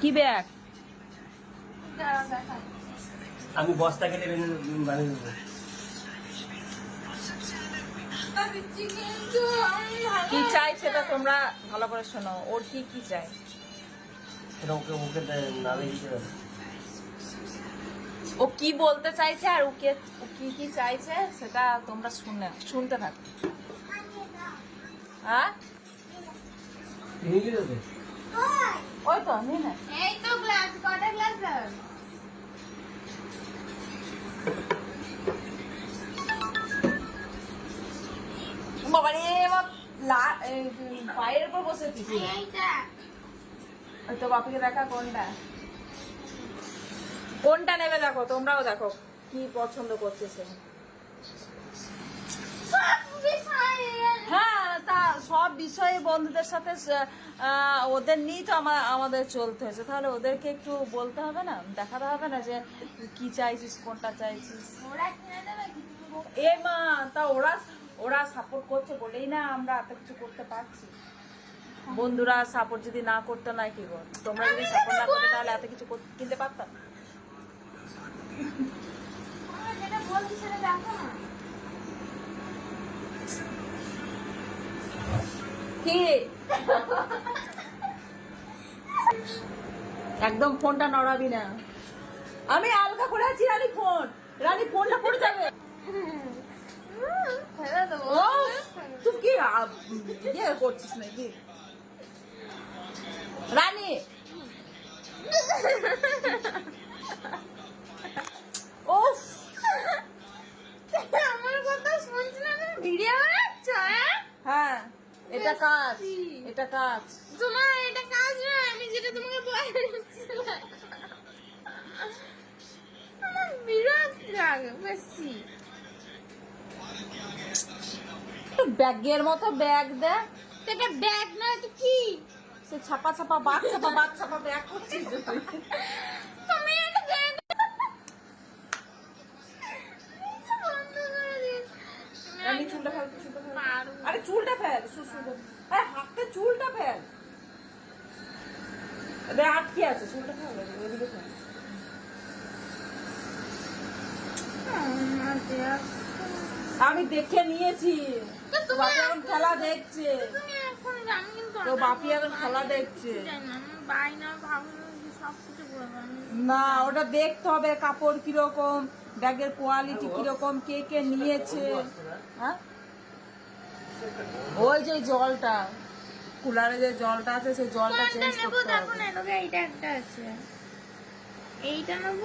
কি ব্যাগ? আমি বস্তা কেটে বেঁধে বানিয়ে দেবো কি চাই সেটা তোমরা ভালো করে শোনো। ওর কি কি চাই? সেটা ওকে ওকে দে- নালে দিতে ও কি বলতে চাইছে আর ওকে ও কি কি চাইছে সেটা তোমরা শুনে শুনতে থাকো। হ্যাঁ। তো নিয়ে নে। এই তো গ্লাস কটা গ্লাস দাও? বাবা রে বাপ, লা- এই, পায়ের উপর বসেছিস এইটা ওই তো বাপিকে দেখা কোনটা? কোনটা নেবে দেখো তোমরাও দেখো কি পছন্দ করছে সে সব বিষয় হ্যাঁ তা সব বিষয়ে বন্ধুদের সাথে ওদের নিয়েই তো আমার আমাদের চলতে হয়েছে। তাহলে ওদেরকে একটু বলতে হবে না? দেখাতে হবে না যে তুই কি চাইছিস কোনটা চাইছিস? এ মা তা ওরা ওরা সাপোর্ট করছে বলেই না আমরা এত কিছু করতে পারছি। বন্ধুরা সাপোর্ট যদি না করতে না কি গো তোমরা যদি সাপোর্ট না করতে তাহলে এত কিছু কিনতে পারতাম? যেটা বলছি সেটা দেখো না। কি? একদম ফোনটা নড়াবি না। আমি আলগা করে আছি রানী ফোন। রানী ফোনটা পড়ে যাবে। ও তুই কি ইয়ে করছিস নাকি? রানী! ও আমার কথা শুনছি না? ভিডিও বানাচ্ছ হ্যাঁ? হ্যাঁ। এটা কাজ এটা কাজ। তোমার এটা কাজ নয় আমি যেটা তোমাকে বলছিলাম আমার বিরাট রাগ বেশি ব্যাগের মতো ব্যাগ দে এটা ব্যাগ নয় তো কি? সে ছাপা ছাপা বাঘ ছাপা বাঘ ছাপা ব্যাগ করছিস। তুমি রানী চুলটা পারব। আরে চুলটা ফেল আরে হাতে চুলটা ফেল। আটকে আছে চুলটা ফেল ওইদিকে ফেল। আমি দেখে নিয়েছি। তো তো তুমি বাপি এখন খেলা দেখছে। তুমি এখন জানি কিন্তু তো বাপি এখন খেলা দেখছে। না, ওটা দেখতে হবে কাপড় কীরকম ব্যাগের কোয়ালিটি কীরকম কে কে নিয়েছে। হ্যাঁ? ওই যে জলটা কুলারে যে জলটা আছে সেই জলটা চেঞ্জ করতে হবে। এইটা একটা আছে। এইটা নেব